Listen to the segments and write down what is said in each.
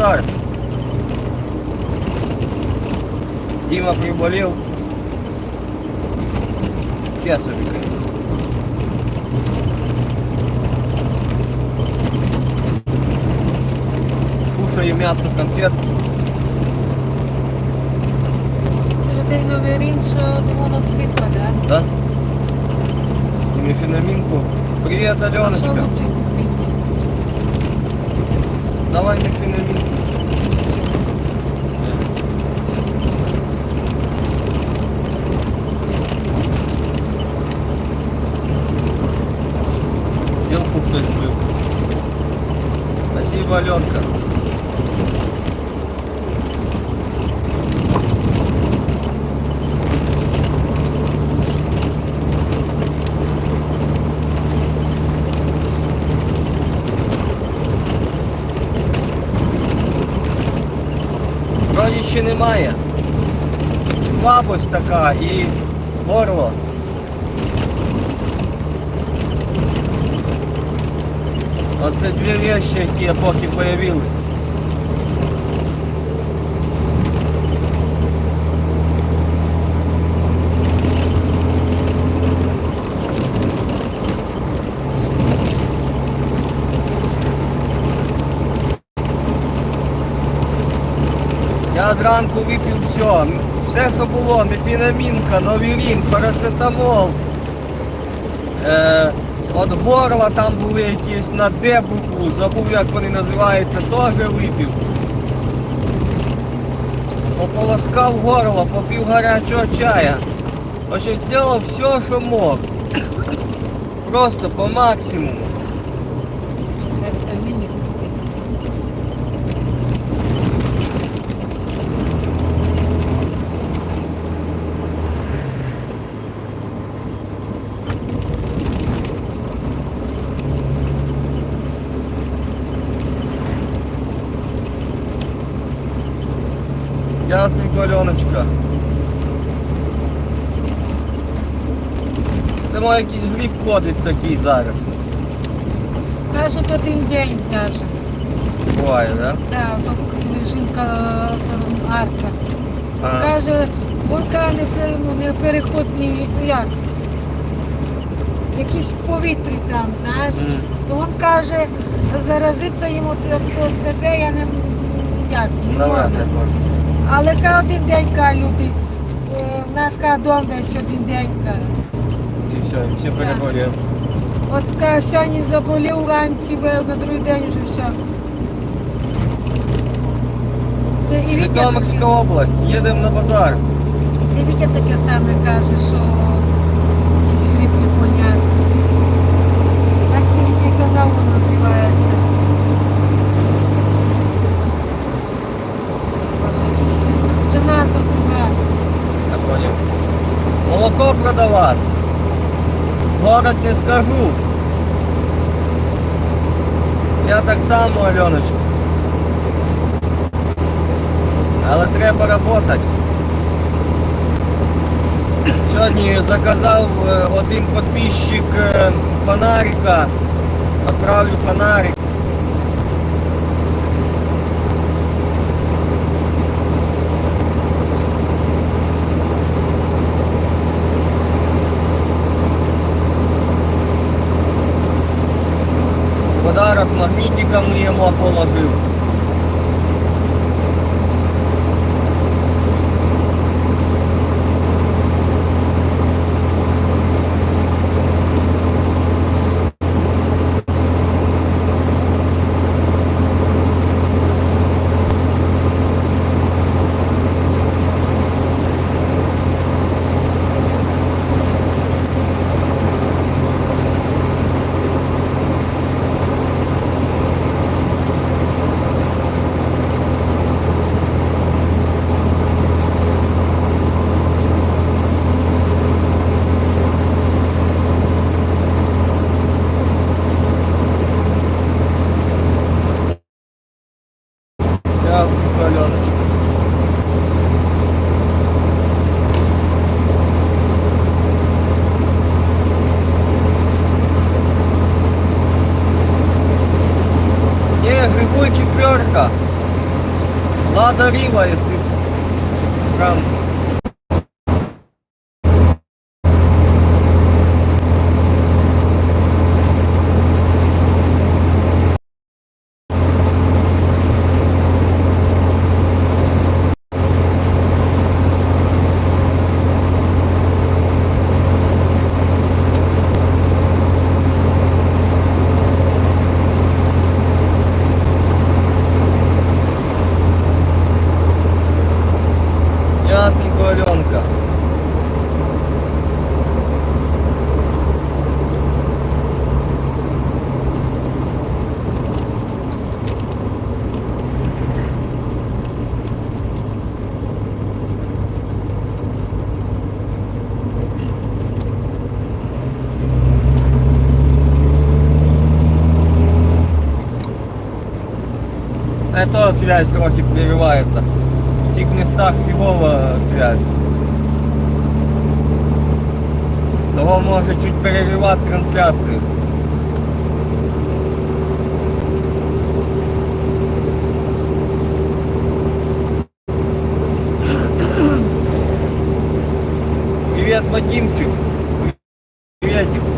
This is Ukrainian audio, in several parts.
базар. Діма приболів. Я конечно. Кушаю м'ятну конфетку. Це ж день новий рік, що воно випаде. Да? И на. Привет, Аленочка. Давай на феноминку. Елку кто сбил. Спасибо, Аленка. Немає. Слабость така і горло. Оце дві речі, які поки появились. Я зранку випив все. Все, що було, мефінамінка, новірін, парацетамол. Е, от горла там були якісь на Д букву, забув як вони називаються, теж випив. Ополоскав горло, попив гарячого чая. В зробив все, що мог. Просто по максимуму. Ясненько, Альоночка. Має якийсь гриб ходить такий зараз. Кажуть, один день даже. Буває, да? Да, то жінка там, арка. А, Каже, бурка не, ну, переходний, ну як? Якісь в повітрі там, знаєш. м. То він каже, заразиться йому тебе, я не як, не можна. Але ка один день ка люди. е, В нас ка дом весь один день ка. І все, і все переболів. От ка сьогодні заболів вранці, на другий день вже все. Це і Вітя, Житомирська область, їдемо на базар. це Вітя таке саме каже, що якийсь гриб непонятний. Як це Вітя казав, воно називається. Молоко продавати. Город не скажу. Я так само, Альоночка. Але треба працювати. Сьогодні заказав один підписчик е, фонарика. Отправлю фонарик. Магнітиком йому положив. Рива, если прям Это связь трохи переривається. В цих містах фігова связь. Того може чуть переривати трансляцію. Привет, Вадимчик. Приветик.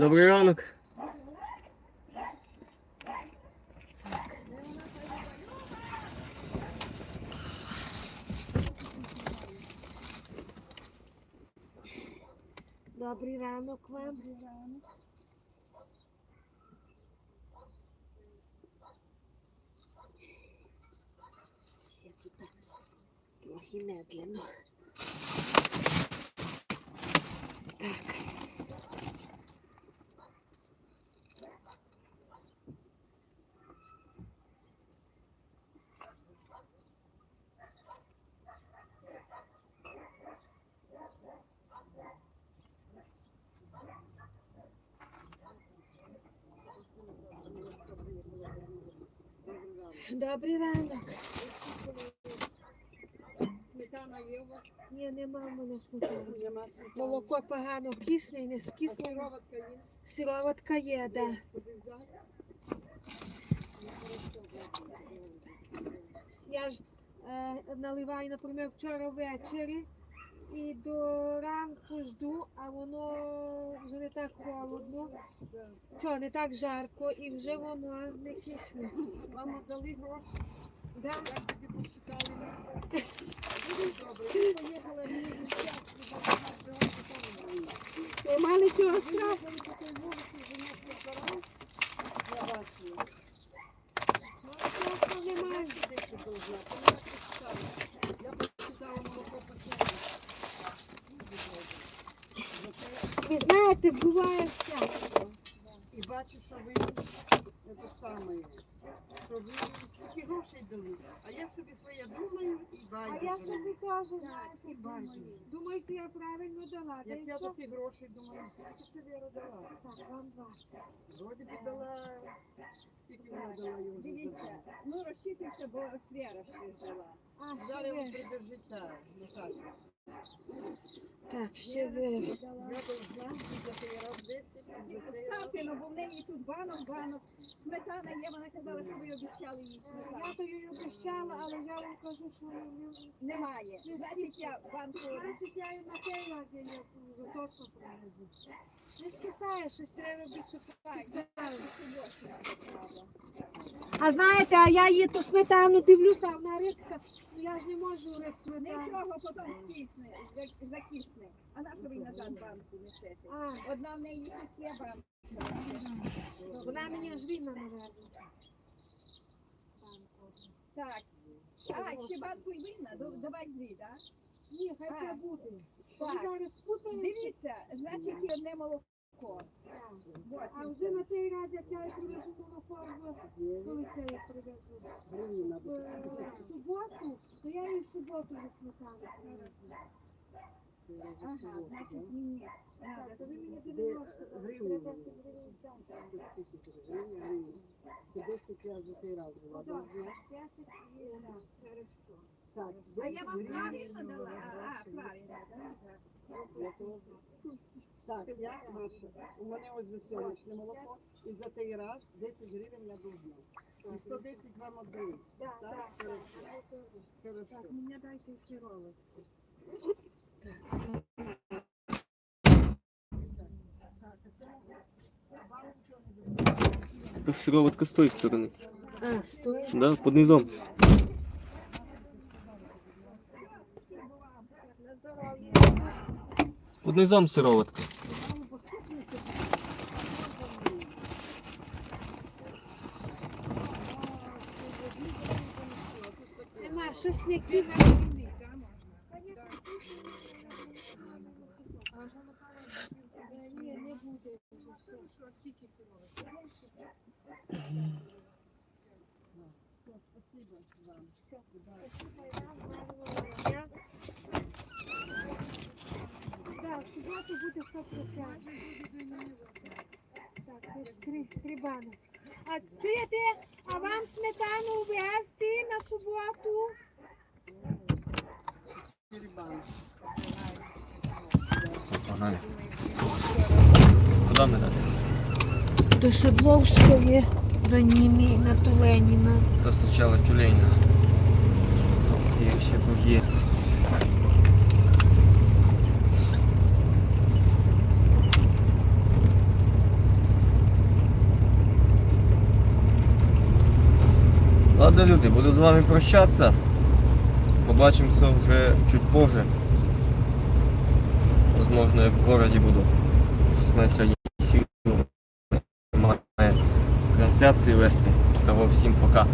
Добрий ранок. Добрий ранок вам. Добрий ранок. Все тут трохи медленно. Так. Добрий ранок. Сметана є у вас? Ні, нема в мене сметани. Молоко погано кисне і не скисне. Сироватка є? Сироватка є, да. Я ж е, наливаю, наприклад, вчора ввечері і до ранку жду, а воно вже не так холодно. Цього не так жарко і вже воно не кисне. Вам дали гроші? Да? Як тоді посчитали мені? Добре, я поїхала, мені я Нема нічого Ви страшного. Я бачила. Немає. Я посчитала. Я посчитала молоко по цьому. Ви знаєте, буває всяке. І бачу, що ви це саме, що ви стільки грошей дали. А я собі своє думаю і А я собі теж, знаєте, думаю. Думаєте, я правильно дала, Як я такі гроші думаю, скільки це Віра дала? Так, вам 20. Вроді би дала, скільки вона дала його. Дивіться, ну розчитуйся, бо Свера ще жила. А, Зараз ви придержите, так, Наташа. Так, ще ви. Я должна за цей раз 10, і за цей. Ставте, ну бо в неї тут банок, банок. Сметана є, вона казала, що ви обіцяли їй Я то її обіщала, але я вам кажу, що не, не... Немає. Значить, я банку Значить, я і на той раз я її точно привезу. Не скисає, щось треба робити, щоб скисає. А знаєте, а я її ту сметану дивлюся, а вона. Ну, Я ж не можу рідку. Нічого потім скисне, за- закисне. А на що ви назад банку несете? А, Одна в неї є банка. вона мені ж вільна, мабуть. Так. А, ще банку і винна? Давай дві, так? Ні, хай це буде. Дивіться, значить і одне молоко. А вже на той раз, як я привезу молоко, в- коли це я привезу? В е, суботу, то я її в суботу вже сметану привезу. Ага, значить мені. Так, то ви мені 90, гривні? треба 10 гривень взяти. Гривні, гривні. Це 10 я за раз була. Так, 10 і, да, хорошо. Так, А я вам гривень. правильно дала? А, а, правильно, так? Так, я Маша, у мене ось за сьогоднішнє молоко, і за той раз 10 гривень я должна. І 110 вам віддаю. Так, Так, так, хорошо. так. Хорошо. Так, мені дайте сировочку. То сироватка з тої сторони. А, стой. Да, під низом. На здоров'я. Під низом сироватка. Нема, щось не кисне. Спасибо вам. В суботу буде 100%. Так, це три, три баночки. А чуєте, а вам сметану ввезти на суботу? Черебан. Погнали. Куди ми далі? До Шедловської, до Ніни, на Туленіна. То спочатку тюлень. Є всі боги. Ладно, люди, буду з вами прощатися. Побачимося вже чуть позже. Возможно, я в городі буду. Щось сьогодні немає трансляції вести. Того всім пока.